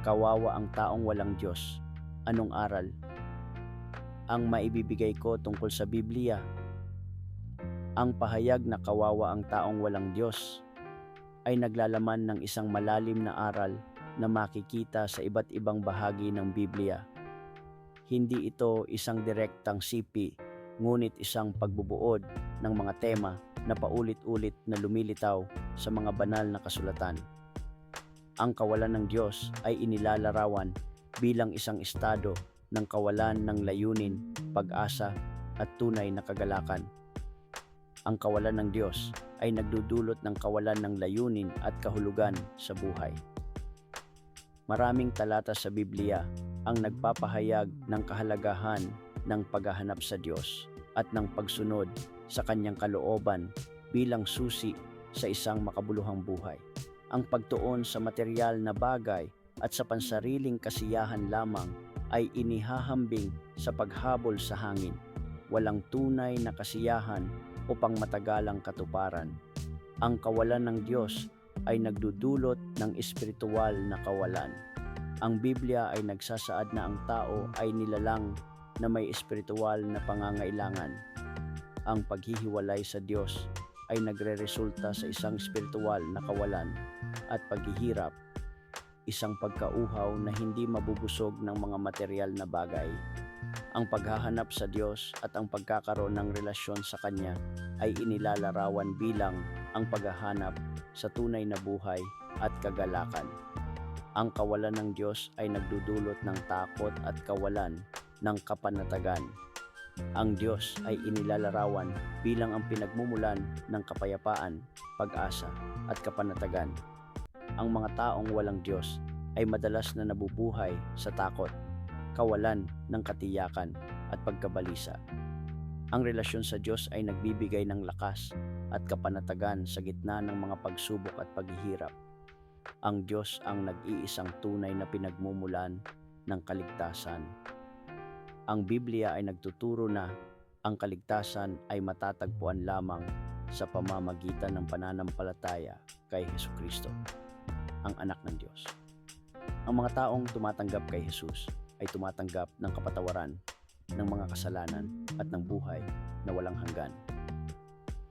Kawawa ang taong walang Diyos. Anong aral? Ang maibibigay ko tungkol sa Biblia. Ang pahayag na kawawa ang taong walang Diyos ay naglalaman ng isang malalim na aral na makikita sa iba't ibang bahagi ng Biblia. Hindi ito isang direktang sipi, ngunit isang pagbubuod ng mga tema na paulit-ulit na lumilitaw sa mga banal na kasulatan. Ang kawalan ng Diyos ay inilalarawan bilang isang estado ng kawalan ng layunin, pag-asa at tunay na kagalakan. Ang kawalan ng Diyos ay nagdudulot ng kawalan ng layunin at kahulugan sa buhay. Maraming talata sa Biblia ang nagpapahayag ng kahalagahan ng paghahanap sa Diyos at ng pagsunod sa kanyang kalooban bilang susi sa isang makabuluhang buhay. Ang pagtuon sa material na bagay at sa pansariling kasiyahan lamang ay inihahambing sa paghabol sa hangin. Walang tunay na kasiyahan o pangmatagalang katuparan. Ang kawalan ng Diyos ay nagdudulot ng espiritual na kawalan. Ang Biblia ay nagsasaad na ang tao ay nilalang na may espiritual na pangangailangan. Ang paghihiwalay sa Diyos ay nagreresulta sa isang espiritual na kawalan at paghihirap, isang pagkauhaw na hindi mabubusog ng mga material na bagay. Ang paghahanap sa Diyos at ang pagkakaroon ng relasyon sa Kanya ay inilalarawan bilang ang paghahanap sa tunay na buhay at kagalakan. Ang kawalan ng Diyos ay nagdudulot ng takot at kawalan ng kapanatagan. Ang Diyos ay inilalarawan bilang ang pinagmumulan ng kapayapaan, pag-asa at kapanatagan. Ang mga taong walang Diyos ay madalas na nabubuhay sa takot, kawalan ng katiyakan at pagkabalisa. Ang relasyon sa Diyos ay nagbibigay ng lakas at kapanatagan sa gitna ng mga pagsubok at paghihirap. Ang Diyos ang nag-iisang tunay na pinagmumulan ng kaligtasan. Ang Biblia ay nagtuturo na ang kaligtasan ay matatagpuan lamang sa pamamagitan ng pananampalataya kay Hesus Kristo, ang anak ng Diyos. Ang mga taong tumatanggap kay Jesus ay tumatanggap ng kapatawaran ng mga kasalanan at ng buhay na walang hanggan.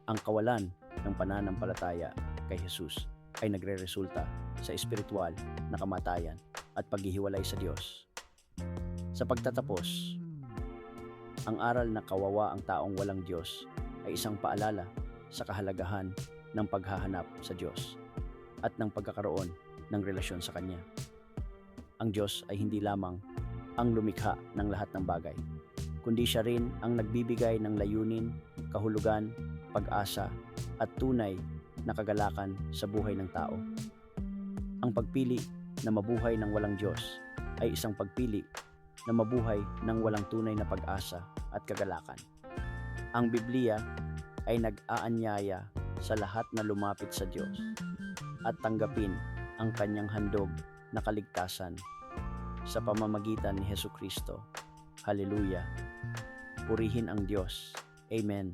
Ang kawalan ng pananampalataya kay Jesus ay nagreresulta sa espiritual na kamatayan at paghihiwalay sa Diyos. Sa pagtatapos, ang aral na kawawa ang taong walang Diyos ay isang paalala sa kahalagahan ng paghahanap sa Diyos at ng pagkakaroon ng relasyon sa Kanya. Ang Diyos ay hindi lamang ang lumikha ng lahat ng bagay, kundi siya rin ang nagbibigay ng layunin, kahulugan, pag-asa at tunay na kagalakan sa buhay ng tao. Ang pagpili na mabuhay ng walang Diyos ay isang pagpili na mabuhay ng walang tunay na pag-asa at kagalakan. Ang Biblia ay nag-aanyaya sa lahat na lumapit sa Diyos at tanggapin ang kanyang handog na kaligtasan sa pamamagitan ni Heso Kristo. Hallelujah! Purihin ang Diyos. Amen.